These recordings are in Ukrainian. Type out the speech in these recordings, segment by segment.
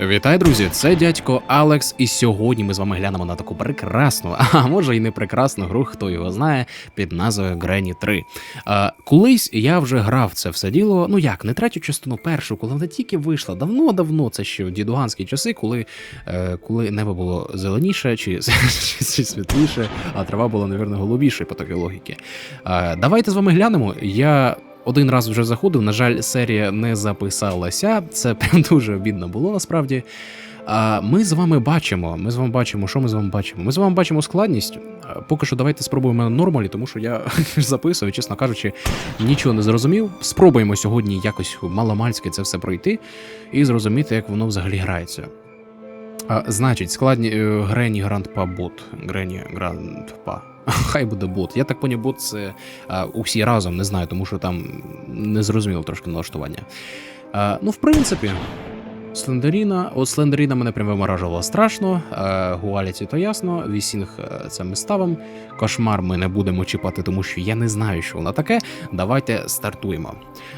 Вітаю, друзі! Це дядько Алекс, і сьогодні ми з вами глянемо на таку прекрасну, а може й не прекрасну гру, хто його знає, під назвою Granny 3. А, колись я вже грав це все діло. Ну як, не третю частину першу, коли вона тільки вийшла. Давно-давно, це ще в дідуганські часи, коли, е, коли небо було зеленіше чи, чи, світліше, а трава була, навірно, голубіше по такій логіки. А, давайте з вами глянемо. Я один раз вже заходив. На жаль, серія не записалася. Це прям дуже обідно було насправді. А ми з вами бачимо. Ми з вами бачимо, що ми з вами бачимо. Ми з вами бачимо складність. Поки що давайте спробуємо на нормалі, тому що я записую, чесно кажучи, нічого не зрозумів. Спробуємо сьогодні якось маломальськи це все пройти і зрозуміти, як воно взагалі грається. А, значить, складні е, Грені Грандпа бот. Грені Грандпа. Хай буде бот. Я так поняв, бот це а, усі разом не знаю, тому що там не зрозуміло трошки налаштування. А, ну, в принципі, Слендеріна. От Слендеріна мене прям виморажувала страшно. А, Гуаліті то ясно. Вісінг це ми ставимо. Кошмар ми не будемо чіпати, тому що я не знаю, що воно таке. Давайте стартуємо.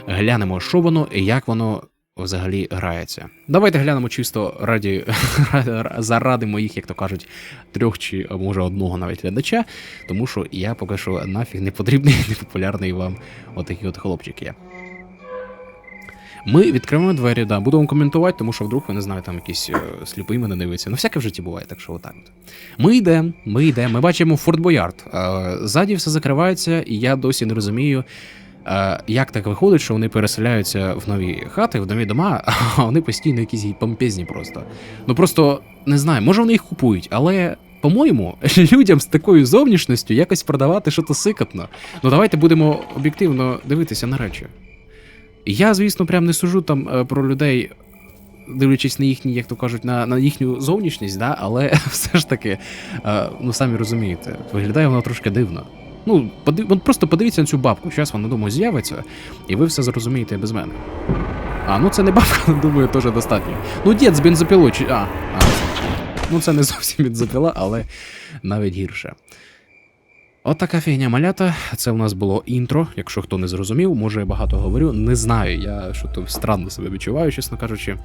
Глянемо, що воно і як воно. Взагалі грається. Давайте глянемо чисто раді заради моїх, як то кажуть, трьох чи може одного навіть глядача, тому що я поки що нафіг не потрібний, не популярний вам отакий от хлопчик є. Ми відкриваємо двері, да, будемо коментувати, тому що вдруг ви не знаю, там якийсь е, сліпий мене дивиться. Ну, всяке в житті буває, так що отак. От. Ми йдемо, ми йдемо, ми бачимо Форт Боярд. Е, ззаді все закривається, і я досі не розумію. Е, як так виходить, що вони переселяються в нові хати, в нові дома, а вони постійно якісь помпезні просто. Ну просто не знаю, може вони їх купують, але. По-моєму, людям з такою зовнішністю якось продавати щось сикотно. Ну давайте будемо об'єктивно дивитися на речі. Я, звісно, прям не сужу там е, про людей, дивлячись на їхні, як то кажуть, на, на їхню зовнішність, да? але все ж таки, е, ну самі розумієте, виглядає воно трошки дивно. Ну, подив... от просто подивіться на цю бабку. Зараз вона, думаю, з'явиться, і ви все зрозумієте без мене. А, ну це не бабка, думаю, теж достатньо. Ну, дід з бензопилою чи. А, а. Ну, це не зовсім бензопила, але навіть гірше. От така фігня малята. Це у нас було інтро. Якщо хто не зрозумів, може я багато говорю. Не знаю, я що то странно себе відчуваю, чесно кажучи.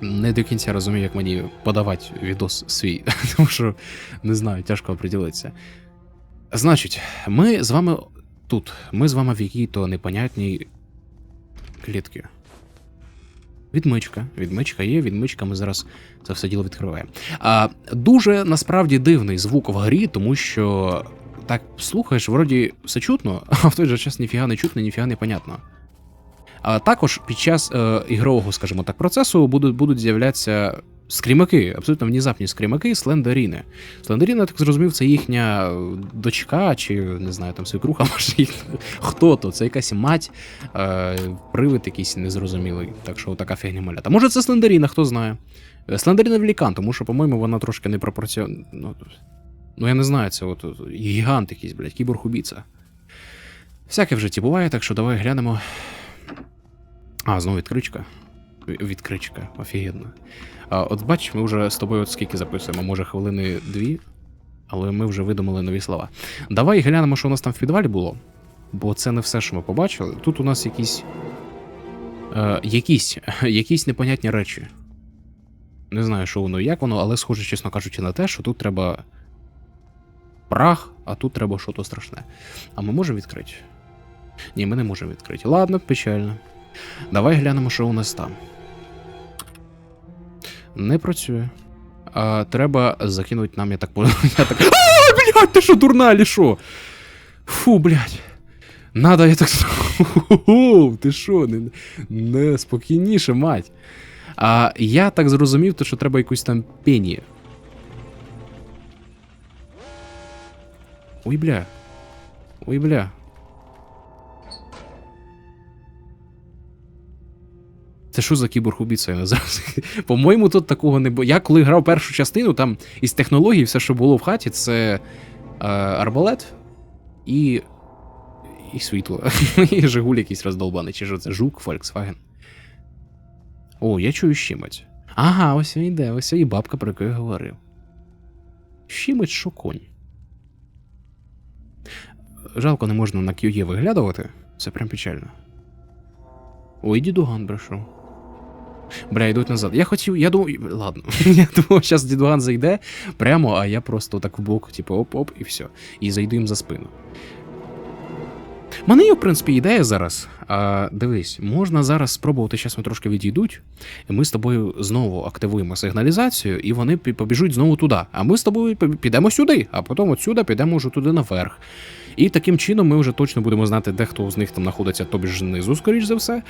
Не до кінця розумію, як мені подавати відос свій, тому що не знаю, тяжко оприділитися. Значить, ми з вами тут. Ми з вами в якій-то непонятній клітці. Відмичка. Відмичка є, відмичка, ми зараз це все діло відкриваємо. А, дуже насправді дивний звук в грі, тому що так слухаєш, вроді все чутно, а в той же час ніфіга не чутно, ніфіга не понятно. А також під час е, ігрового, скажімо так, процесу будуть, будуть з'являтися скрімаки, абсолютно внезапні скрімаки Слендеріни. Слендеріна, так зрозумів, це їхня дочка, чи не знаю, там свекруха, може їх хто то, це якась мать, е, привид якийсь незрозумілий. Так що така фігня малята. Може це Слендеріна, хто знає. Е, Слендеріна Велікан, тому що, по-моєму, вона трошки не пропорціонна. Ну, ну, я не знаю, це от, гігант якийсь, блядь, кіборг-убійця. Всяке в житті буває, так що давай глянемо. А, знову відкричка. Відкричка, офігенно. От бач, ми вже з тобою от скільки записуємо, може хвилини дві, але ми вже видумали нові слова. Давай глянемо, що у нас там в підвалі було. Бо це не все, що ми побачили. Тут у нас якісь. Е, якісь, якісь непонятні речі. Не знаю, що воно і як воно, але схоже, чесно кажучи, на те, що тут треба прах, а тут треба щось страшне. А ми можемо відкрити? Ні, ми не можемо відкрити. Ладно, печально. Давай глянемо, що у нас там. Не працює. А, треба закинути нам, я так понял. Так... А, ти що, дурна, чи що? Фу, блядь. Надо, я так. Ху-ху-ху, Ти що, не, не спокійніше, мать. А я так зрозумів, то, що треба якусь там пені. Ой, бля. Ой, бля. Це що за кіборг-убійця? Зараз. По-моєму, тут такого не було. Я коли грав першу частину, там із технологій все, що було в хаті, це е, арбалет і. і світло. і Жигуль якийсь роздолбаний. Чи що це жук, Volkswagen. О, я чую щимець. Ага, ось він йде, ось і бабка, про яку я говорив. Щимець, що конь. Жалко, не можна на QE виглядувати. Це прям печально. Ой, дідуган прийшов. Бля, йдуть назад. Я хотів, я думав, ладно. я думав, зараз дідуган зайде прямо, а я просто так в бок, типу, оп-оп, і все. І зайду їм за спину. Мене є, в принципі, ідея зараз. А, дивись, можна зараз спробувати, зараз ми трошки відійдуть, і ми з тобою знову активуємо сигналізацію, і вони побіжуть знову туди. А ми з тобою підемо сюди, а потім отсюди підемо вже туди наверх. І таким чином ми вже точно будемо знати, де хто з них там знаходиться, тобі ж знизу, скоріш за все.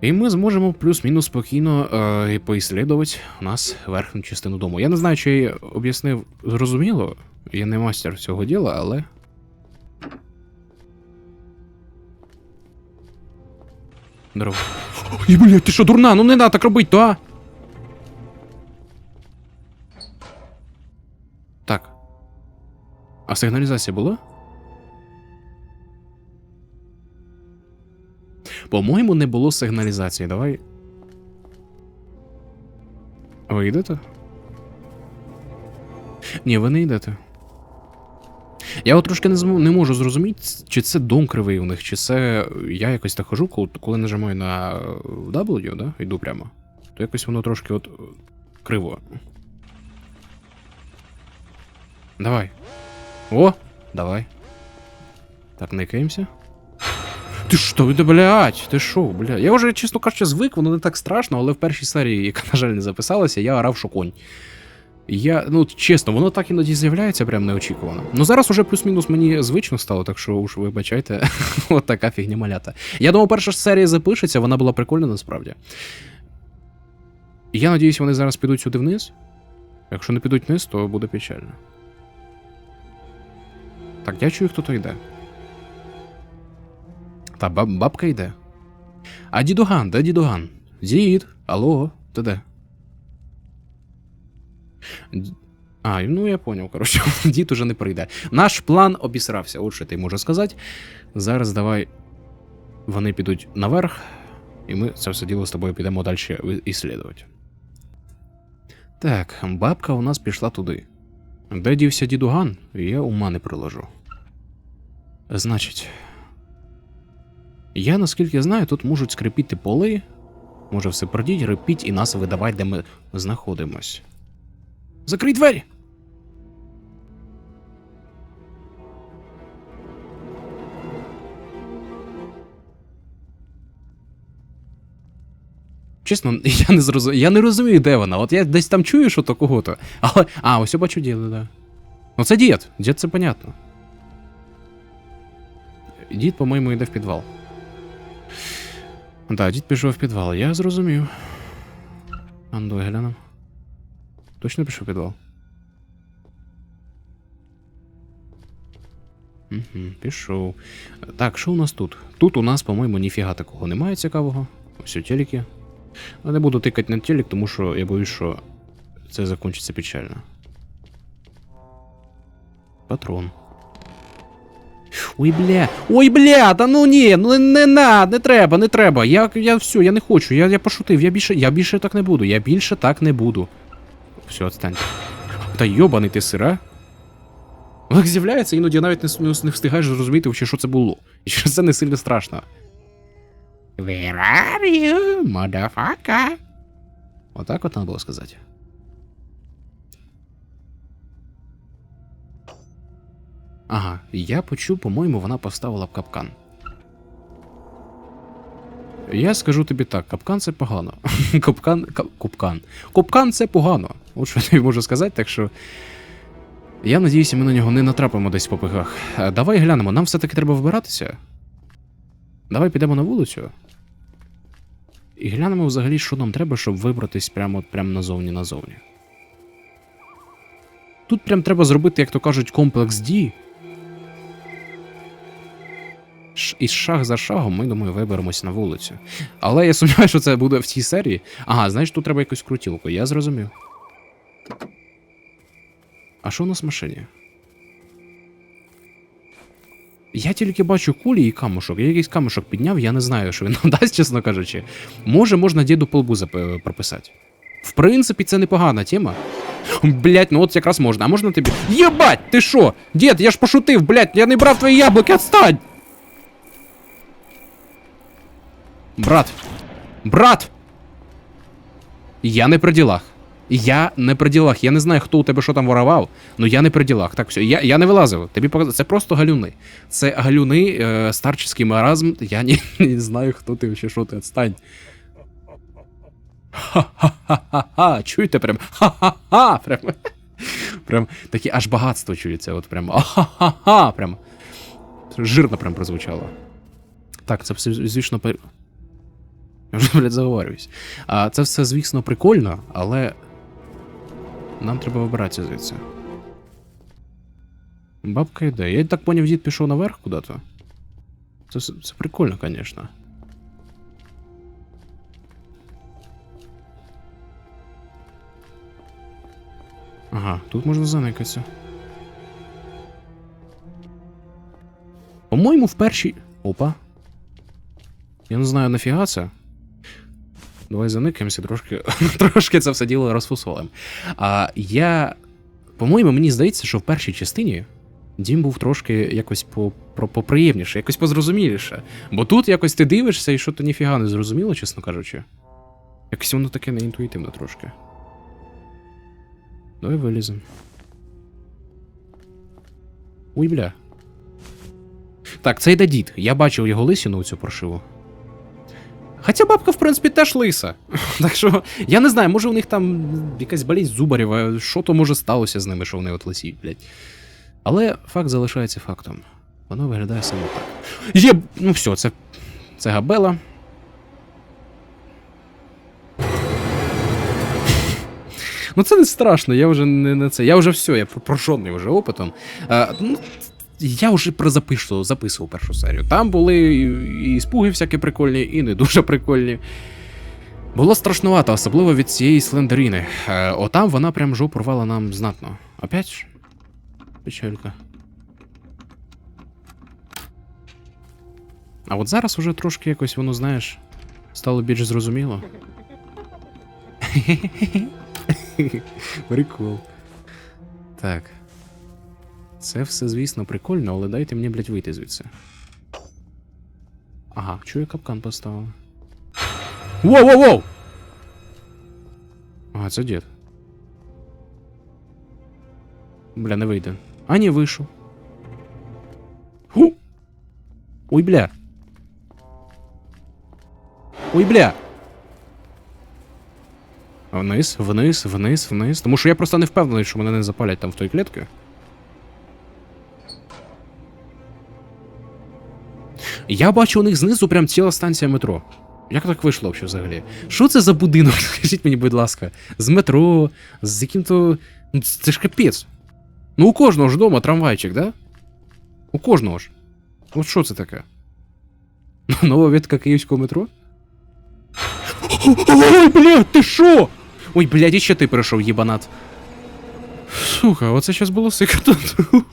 І ми зможемо плюс-мінус спокійно е, поіслідувати у нас верхню частину дому. Я не знаю, чи я об'яснив зрозуміло. Я не мастер цього діла, але. Здорово. Ой, блядь, ти що, дурна? Ну не надо так робити, а? Так. А сигналізація була? По-моєму, не було сигналізації. Давай. Ви йдете? Ні, ви не йдете. Я от трошки не, зм- не можу зрозуміти, чи це дом кривий у них, чи це я якось так хожу, коли, нажимаю на е, W, да, йду прямо, то якось воно трошки от е, криво. Давай. О, давай. Так, никаємося. Ти що, ти, блядь, ти що, бля? Я вже, чесно кажучи, звик, воно не так страшно, але в першій серії, яка, на жаль, не записалася, я орав, що конь. Я, ну, чесно, воно так іноді з'являється прям неочікувано. Ну зараз уже плюс-мінус мені звично стало, так що уж вибачайте, от така фігня малята. Я думав, перша серія запишеться, вона була прикольна насправді. Я надіюсь, вони зараз підуть сюди вниз. Якщо не підуть вниз, то буде печально. Так, я чую, хто то йде. Та баб, бабка йде. А дідуган, де дідуган? Дід, алло, ти де? А, ну я поняв, коротше, дід уже не прийде. Наш план обісрався, от що ти можу сказати. Зараз давай вони підуть наверх, і ми це все діло з тобою підемо далі іслідувати. Так, бабка у нас пішла туди. Де дівся дідуган, я ума не приложу. Значить. Я наскільки знаю, тут можуть скрипіти поли, може все продіть, репіть і нас видавати, де ми знаходимось. Закрий двері! Чесно, я не зрозу... я не розумію, де вона. От я десь там чую, що то кого-то. Але. А, ось я бачу діда, да. Ну це дід. Дід це понятно. Дід, по-моєму, йде в підвал. Так, дід пішов в підвал, я зрозумів. А ну, глянемо. Точно пішов в підвал? Угу, пішов. Так, що у нас тут? Тут у нас, по-моєму, ніфіга такого немає цікавого. Ось у телеки. Не буду тикати на телек, тому що я боюсь, що це закінчиться печально. Патрон. Ой, бля. Ой, бля, та ну ні, ну не надо, не треба, не треба. Я, я все, я не хочу. Я, я пошутив. Я більше, я більше так не буду. Я більше так не буду. Все, отстань. Та йобаний ти сира. Олег з'являється, іноді навіть не, не, встигаєш зрозуміти, що це було. І що це не сильно страшно. Where are you, motherfucker? Отак от треба було сказати. Ага, я почув, по-моєму, вона поставила б капкан. Я скажу тобі так, капкан це погано. Капкан. ка- Купкан. Купкан це погано. От що я тобі можу сказати, так що. Я надіюся, ми на нього не натрапимо десь по пигах. Е, Давай глянемо, нам все-таки треба вбиратися. Давай підемо на вулицю. І глянемо взагалі, що нам треба, щоб вибратись прямо, прямо назовні назовні. Тут прям треба зробити, як то кажуть, комплекс дій. І шаг за шагом ми, думаю, виберемось на вулицю. Але я сумніваюся, що це буде в цій серії. Ага, знаєш, тут треба якусь крутілку, я зрозумів. А що у нас в машині? Я тільки бачу кулі і камушок. Я якийсь камушок підняв, я не знаю, що він нам дасть, чесно кажучи. Може, можна діду по лбу зап- прописати. В принципі, це непогана тема. Блять, ну от якраз можна. А можна тобі. Єбать, ти що? Дід, я ж пошутив, блять, я не брав твої яблуки, отстань! Брат. Брат! Я не при ділах. Я не при ділах. Я не знаю, хто у тебе що там воровав, але я не при ділах. Так, все, я, я не вилазив. Тобі показав. Це просто галюни. Це галюни, е, старческий маразм. Я не, не знаю, хто ти чи що ти відстань. Ха-ха-ха-ха-ха. Чуєте прям? Ха-ха-ха. Прям. Прям таке аж багатство чується. От прям. Ха-ха-ха. Прям. Жирно прям прозвучало. Так, це звісно, я вже, блядь, заговорююсь. А це все, звісно, прикольно, але нам треба вибиратися звідси. Бабка йде. Я так поняв, дід пішов наверх куди-то. Це, це прикольно, звісно. Ага, тут можна заникатися. По-моєму, в першій. Опа. Я не знаю, нафіга це. Давай заникаємося, трошки, трошки це все діло розфусолим. А я. По-моєму, мені здається, що в першій частині дім був трошки якось поприємніше, якось позрозуміліше. Бо тут якось ти дивишся і що то ніфіга не зрозуміло, чесно кажучи. Якось воно таке неінтуїтивно трошки. Давай вилізем. Ой, бля. Так, це йде дід. Я бачив його лисину цю прошиву. Хоча бабка, в принципі, теж лиса. Так що, я не знаю, може у них там якась болість зубарів, а що то може сталося з ними, що вони от лисіють, блядь. Але факт залишається фактом. Воно виглядає саме так. Є. Ну все, це. Це габела. Ну це не страшно, я вже не на це. Я вже все, я прошоний вже опитом. А, ну, я вже прозаписував, записував першу серію. Там були і, спуги всякі прикольні, і не дуже прикольні. Було страшнувато, особливо від цієї слендеріни. Е, отам вона прям жопу рвала нам знатно. Опять? Печалька. А от зараз уже трошки якось воно, знаєш, стало більш зрозуміло. Прикол. Так. Це все, звісно, прикольно, але дайте мені, блядь, вийти звідси. Ага, чую, капкан поставив. Воу-воу-воу! Ага, це дід. Бля, не вийде. А, ні, вийшов. Ху! Ой, бля. Ой, бля. Вниз, вниз, вниз, вниз. Тому що я просто не впевнений, що мене не запалять там в той клітці. Я бачу у них знизу прям ціла станція метро. Як так вийшло взагалі? Що це за будинок? Скажіть мені, будь ласка, з метро, з яким-то. Ну, Це ж капець. Ну, у кожного ж дома трамвайчик, да? У кожного ж. От що це таке? Нова ветка київського метро? Ой, блядь, ти що? Ой, блядь, і ще ти прийшов, їбанат. Сука, оце щас було сикато.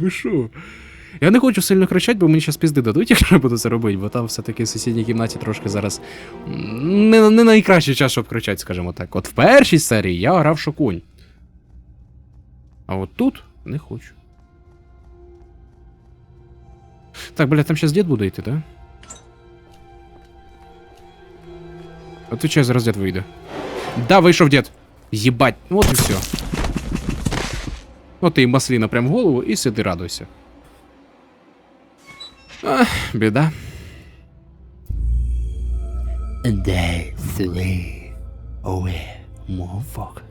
Ви що? Я не хочу сильно кричати, бо мені зараз пізди дадуть, якщо я буду це робити, бо там все-таки в сусідній кімнаті трошки зараз не, не найкращий час, щоб кричати, скажімо так. От в першій серії я грав шокунь. А от тут не хочу. Так, бля, там зараз дід буде йти, да? Отвечай, зараз дід вийде. Да, вийшов дід. Єбать, от і все. От і масліна прям в голову і сиди радуйся. Ах, біда. Day three. Away, motherfucker.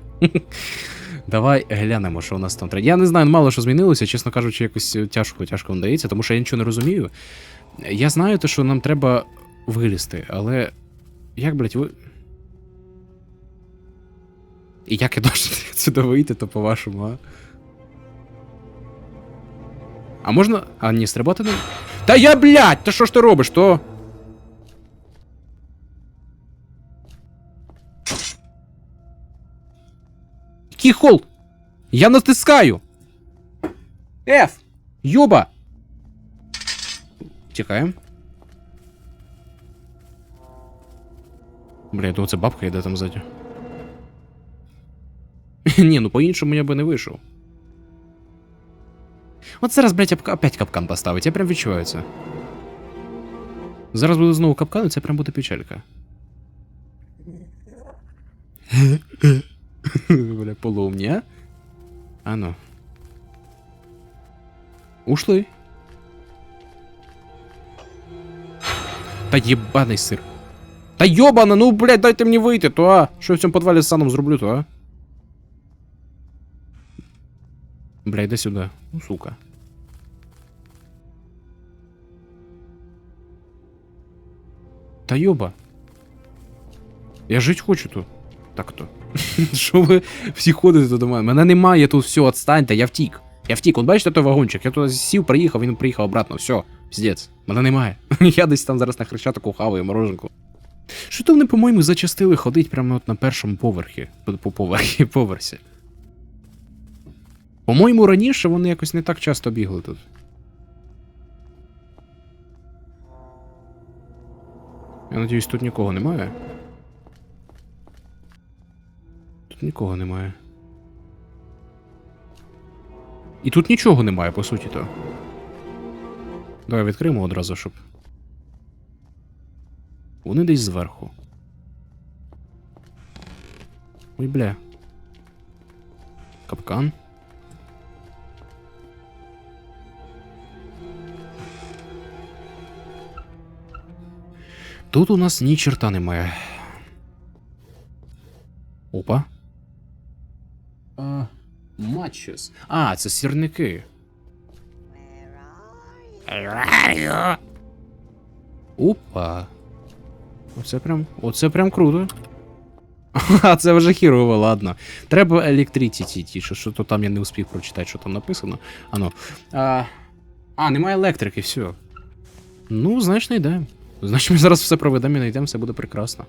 Давай глянемо, що у нас там треба. Я не знаю, мало що змінилося, чесно кажучи, якось тяжко, тяжко вам дається, тому що я нічого не розумію. Я знаю те, що нам треба вилізти, але. Як, блядь, ви. І як я должен сюди вийти, то по-вашому, а? А можна. А, ні, стрибати не. Та я, блядь! Та що ж ти робиш, то? Який холд? Я натискаю. F! Йоба! Тікаємо. Бля, я думаю, це бабка йде там ззаді. Ні, ну по-іншому я би не вийшов. От зараз, блядь, опка- опять капкан поставить, я прям відчуваю це. Зараз буде знову капкан, і це прям буде печалька. Бля, полумні, а? А ну. Ушли. Та єбаний сир. Та йобана, ну блядь, дайте мені вийти, то а? Що я в цьому подвалі з саном зроблю, то а? Бля, йди сюди. Ну, сука. Та йоба. Я жить хочу тут. Так то. Що ви всі ходите тут до мене? Мене немає тут, все, отстаньте, я втік. Я втік, от бачите той вагончик, я туди сів, приїхав, він приїхав обратно, все, піздець. Мене немає. я десь там зараз на хрещатику хаваю мороженку. Що то вони, по-моєму, зачастили ходить прямо от на першому поверхі. По, по поверхі, поверсі. По-моєму, раніше вони якось не так часто бігли тут. Я надіюсь, тут нікого немає. Тут нікого немає. І тут нічого немає, по суті то. Давай відкриємо одразу, щоб. Вони десь зверху. Ой, бля. Капкан. Тут у нас ні черта немає. Опа. Матчес. А, це сірники. Опа. Оце прям. Оце прям круто. А, це вже хірово, ладно. Треба електричіті, ті, що, то там я не успів прочитати, що там написано. Ано. А, а немає електрики, все. Ну, значить, знайдемо. Значить, ми зараз все проведемо і знайдемо, все буде прекрасно.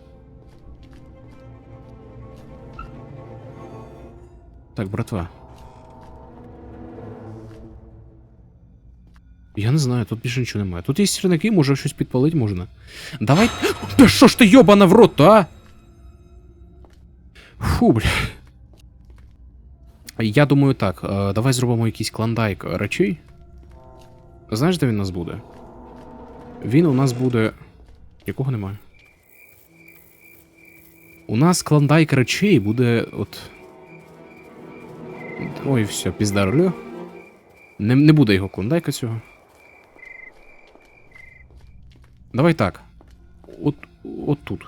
Так, братва. Я не знаю, тут більше нічого немає. Тут є сірники, може щось підпалити можна. Давай. Та що ж ти йобана в рот, а? Фу, бля. Я думаю так, е, давай зробимо якийсь клондайк речей. Знаєш, де він нас буде? Він у нас буде. Нікого немає. У нас клондайк речей буде от. Ой, все, піздарлю. Не, не буде його клондайка цього. Давай так. От, от тут.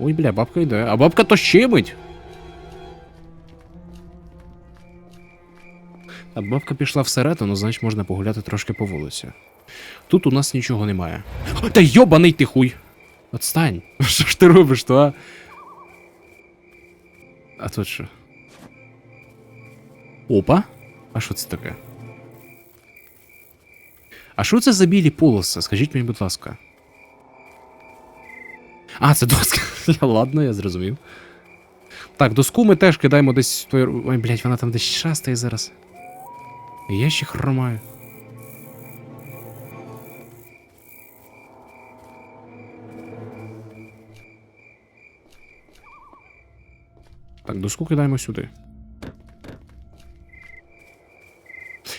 Ой, бля, бабка йде. А бабка то щемить. Бабка пішла всередину, значить можна погуляти трошки по вулиці. Тут у нас нічого немає. Та йобаний ти хуй! Отстань! Що ж ти робиш, то а? А тут що? Опа? А що це таке? А що це за білі полоси? Скажіть мені, будь ласка. А, це доска. Ладно, я зрозумів. Так, доску ми теж кидаємо десь. Ой, блядь, вона там десь шастає зараз. Я ще хромаю. Так, доску кидаємо сюди.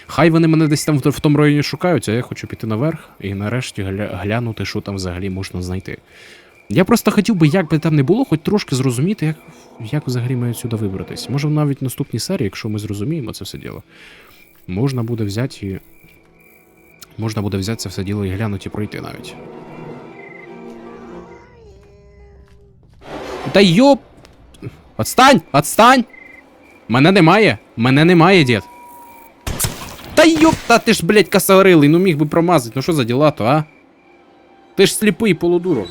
Хай вони мене десь там в, тому районі шукають, а я хочу піти наверх і нарешті гля, глянути, що там взагалі можна знайти. Я просто хотів би, як би там не було, хоч трошки зрозуміти, як, як взагалі маю сюди вибратись. Може, навіть в наступній серії, якщо ми зрозуміємо це все діло, можна буде взяти і. Можна буде взяти це все діло і глянути і пройти навіть. Та йоп! Отстань! Отстань! Мене немає! Мене немає, дід! Та йоп, та ти ж, блядь, косорилий, ну міг би промазати, ну що за діла то, а? Ти ж сліпий полудурок.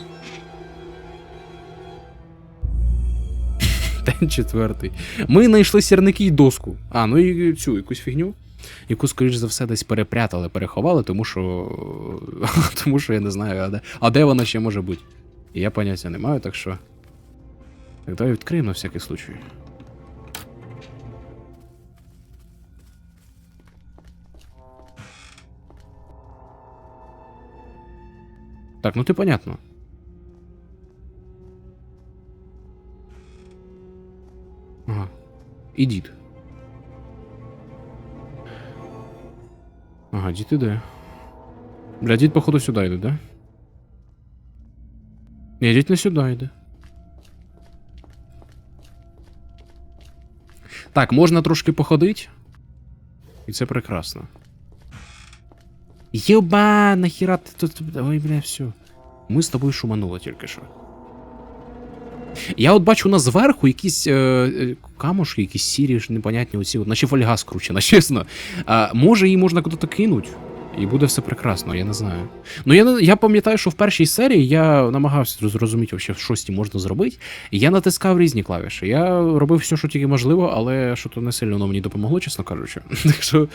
День четвертий. Ми знайшли сірники і доску. А, ну і цю якусь фігню, яку, скоріш за все, десь перепрятали, переховали, тому що. тому що я не знаю, а де, а де вона ще може бути. І я поняття не маю, так що. Так, давай відкриємо на всякий случай. Так, ну ти понятно. Ага. І. Ага, дід іде. Бля, дід, походу, сюди йде, да? Ні, йдіть не сюди йде. Так, можна трошки походити. І це прекрасно. Єба, нахіра ти тут. Ой, бля, все. Ми з тобою шуманули тільки що. Я от бачу у нас зверху якісь е, е, камушки, якісь сірі, ж непонятні оці, наче фольга скручена, чесно. А, може, її можна куди-то кинуть, і буде все прекрасно, я не знаю. Ну, я, я пам'ятаю, що в першій серії я намагався зрозуміти, що цим можна зробити. І я натискав різні клавіші. Я робив все, що тільки можливо, але що то не сильно воно мені допомогло, чесно кажучи. Так що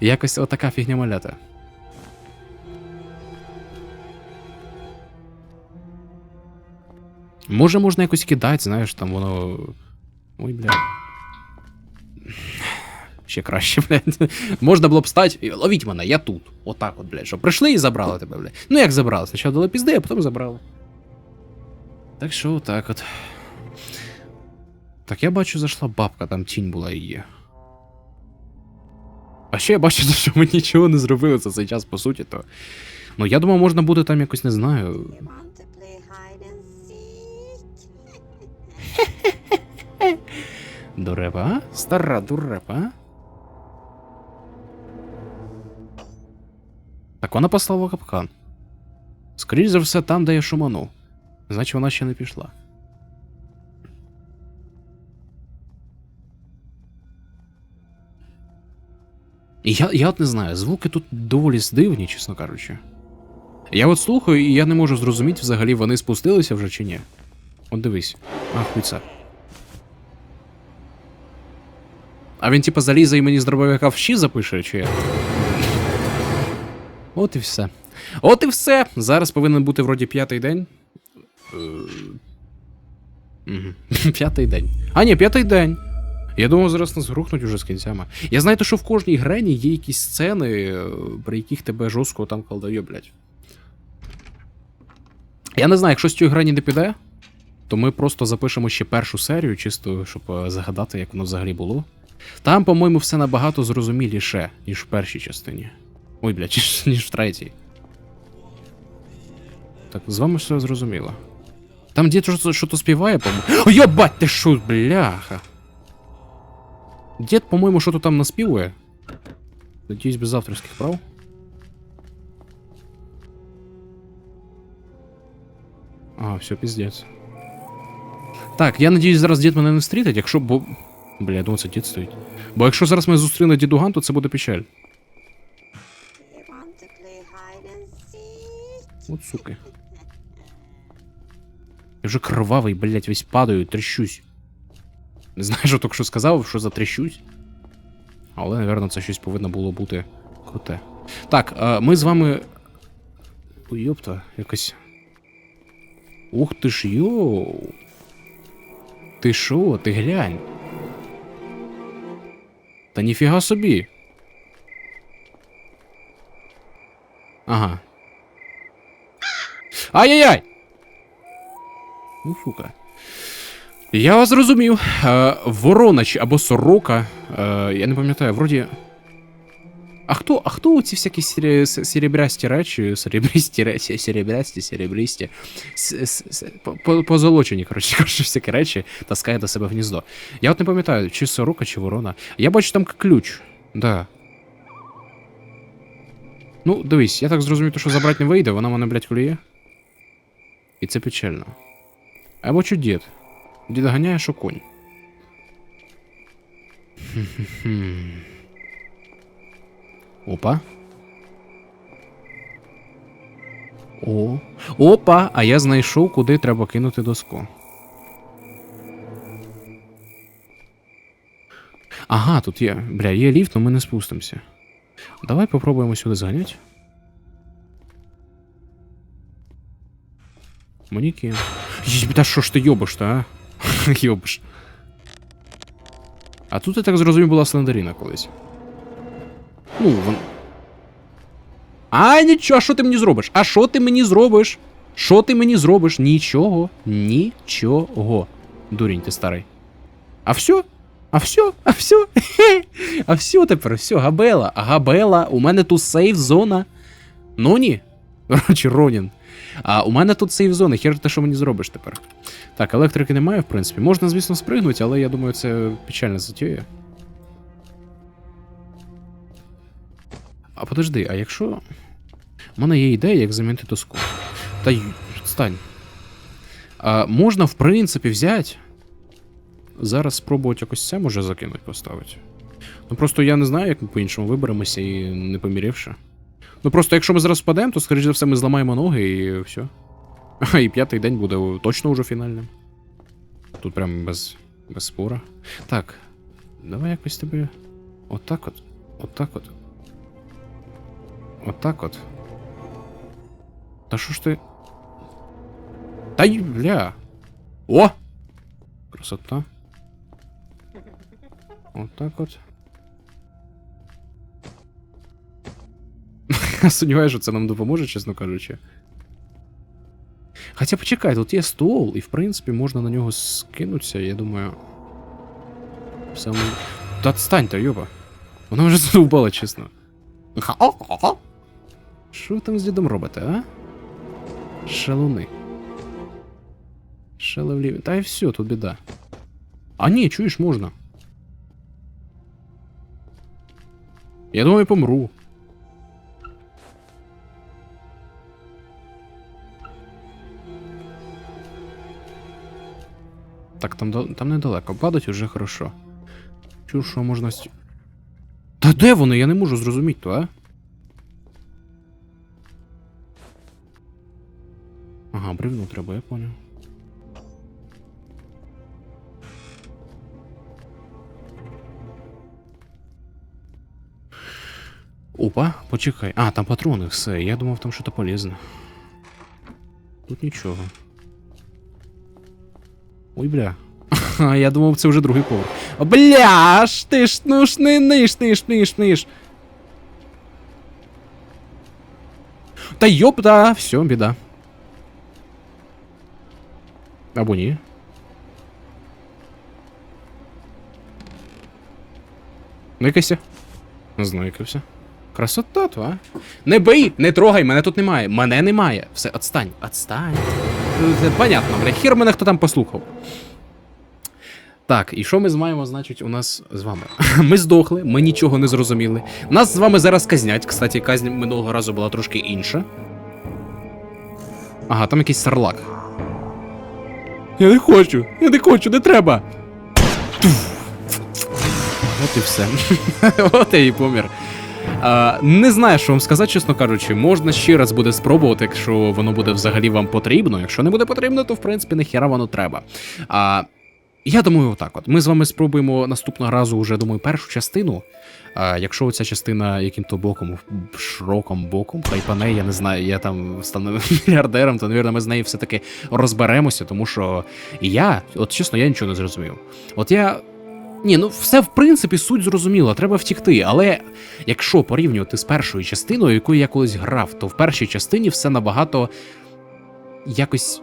якось отака фігня малята. Може, можна якось кидати, знаєш, там воно. Ой, бля. Ще краще, блядь. Можна було б стати. Ловіть мене, я тут. Отак от, блядь. Що прийшли і забрали тебе, блядь. Ну як забрали? Спочатку дали пізди, а потім забрали. Так що отак от. Так я бачу, зайшла бабка, там тінь була її. А ще я бачу, що ми нічого не зробили за цей час, по суті, то. Ну я думав, можна буде там якось, не знаю. Дурепа, а? Стара дурепа? Так вона послала капкан. Скоріше за все, там, де я шуманув. Значить, вона ще не пішла. Я, я от не знаю, звуки тут доволі дивні, чесно кажучи. Я от слухаю, і я не можу зрозуміти, взагалі вони спустилися вже чи ні. От дивись. А, хуй це. А він типа залізе і мені з дробовика в щі запише, чи як? От і все. От і все. Зараз повинен бути вроді п'ятий день. Е. П'ятий день. А, ні, п'ятий день. Я думав, зараз нас грохнуть уже з кінцями. Я знаю, що в кожній грені є якісь сцени, е, при яких тебе жорстко там колдає, блядь. Я не знаю, якщо з цієї грані не піде, то ми просто запишемо ще першу серію, чисто, щоб е, загадати, як воно взагалі було. Там, по-моєму, все набагато зрозуміліше, ніж в першій частині. Ой, блядь, ніж, в третій. Так, з вами все зрозуміло. Там дід що, що то співає, по-моєму. О, єбать, ти що, бляха. Дід, по-моєму, що то там наспівує. Надіюсь, без авторських прав. А, все, піздець. Так, я надіюсь, зараз дід мене не встрітить, якщо бо. Бля, я думаю, це дід стоїть. Бо якщо зараз ми зустріне дідуган, то це буде печаль. От суки. Я вже кровавий, блять, весь падаю, тріщусь. Не знаю, що тільки що сказав, що за тріщусь. Але, напевно, це щось повинно було бути круте. Так, е, ми з вами. Йопта, якось. Ух ти ж йоу. Ти шо, ти глянь. Та ніфіга собі. Ага. Ай-яй-яй! Ну, сука. Я вас зрозумів. Е, ворона або сорока. Е, я не пам'ятаю, вроді. А хто, а хто ці всякі сері- с- серебрясті речі, серебрісті речі, серебрясті, серебрісті, с- с- с- по- по- позолочені, коротше, кажучи, всякі речі таскає до себе в гніздо. Я от не пам'ятаю, чи сорока, чи ворона. Я бачу там ключ. Да. Ну, дивись, я так зрозумів, то, що забрати не вийде, вона мене, блядь, клює. І це печально. Або чи дід? Дід ганяє, що конь. Хм-хм-хм. Опа. О. Опа! А я знайшов, куди треба кинути доску. Ага, тут є. Бля, є ліфт, але ми не спустимося. Давай попробуємо сюди зганяти. Маніки. Та що ж ти йобиш-то, а? йобиш. А тут, я так зрозумів, була слендерина колись. Ну, вон. А, нічого, а що ти мені зробиш? А що ти мені зробиш? Що ти мені зробиш? Нічого. Нічого. Дурень ти старий. А все? А все? А все? А все тепер, все, Габела. А Габела, у мене тут сейф зона. Ну ні. Короче, Ронін. А у мене тут сейф зони, хер те, що мені зробиш тепер. Так, електрики немає, в принципі. Можна, звісно, спригнути, але я думаю, це печально затіє. А подожди, а якщо. У мене є ідея, як замінити доску. Та й стань. А, можна, в принципі, взяти. Зараз спробувати якось це може закинути, поставити. Ну просто я не знаю, як ми по-іншому виберемося і не помірявши. Ну просто якщо ми зараз впадемо, то, скоріш за все, ми зламаємо ноги і все. І п'ятий день буде точно уже фінальним. Тут прям без, без спора. Так. Давай якось тебе. Отак от. Отак от. Отак от. Та що ж ти. Та й бля. О! Красота. Отак от. Я сумніваюся, що це нам допоможе, чесно кажучи. Хоча почекай, тут є стол, і в принципі можна на нього скинутися, я думаю. Все ми... Та отстань, та йоба. Вона вже задовбала, чесно. Що ви там з дідом робите, а? Шалуни. Шаловліві. Та й все, тут біда. А ні, чуєш, можна. Я думаю, помру. Так, там, там недалеко. Падать уже хорошо. Чу, що можна. Та де вони? Я не можу зрозуміти, то, а? Бревну треба, я понял. Опа, почекай. А, там патрони, все. Я думав, там щось полезне. Тут нічого. Ой, бля. А, я думав, це вже другий поверх. О, Бля, ж ти ж, ну ж не ниш, ниш, ниш, ниш. Та йопта, все, біда. Або ні. Никайся. Зникався. Красота, то, а? Не бий, не трогай, мене тут немає. Мене немає. Все, отстань, отстань. Ну, понятно, бля, хір мене хто там послухав. Так, і що ми маємо, значить, у нас з вами? Ми здохли, ми нічого не зрозуміли. Нас з вами зараз казнять. Кстати, казнь минулого разу була трошки інша. Ага, там якийсь сарлак. Я не хочу, я не хочу, не треба. От і все. От я і помір. А, не знаю, що вам сказати, чесно кажучи. Можна ще раз буде спробувати, якщо воно буде взагалі вам потрібно. Якщо не буде потрібно, то в принципі нахіра воно треба. А, я думаю, отак от. Ми з вами спробуємо наступного разу вже, думаю, першу частину. А, якщо ця частина яким-то боком, широком боком, хайпане, я не знаю, я там стану мільярдером, то, навірно, ми з нею все-таки розберемося, тому що я, от чесно, я нічого не зрозумів. От я. Ні, ну все в принципі суть зрозуміла, треба втікти. Але якщо порівнювати з першою частиною, якою я колись грав, то в першій частині все набагато якось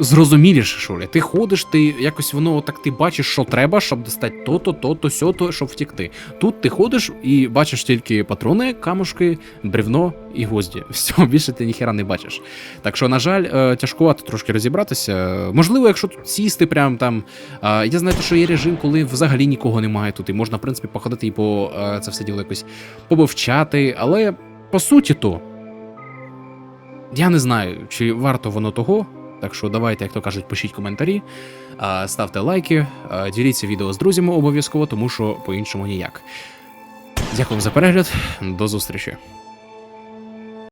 зрозуміліше, що ли. Ти ходиш, ти якось воно так ти бачиш, що треба, щоб достати то-то, то-то, сьо-то, щоб втікти. Тут ти ходиш і бачиш тільки патрони, камушки, бревно і гвозді. Все, більше ти ніхера не бачиш. Так що, на жаль, е, тяжкувато трошки розібратися. Можливо, якщо тут сісти, прям там. е, Я знаю, що є режим, коли взагалі нікого немає тут, і можна, в принципі, походити і по е, це все діло якось побивчати, але по суті то. Я не знаю, чи варто воно того. Так що давайте, як то кажуть, пишіть коментарі, ставте лайки, діліться відео з друзями обов'язково, тому що по-іншому ніяк. Дякую за перегляд, до зустрічі.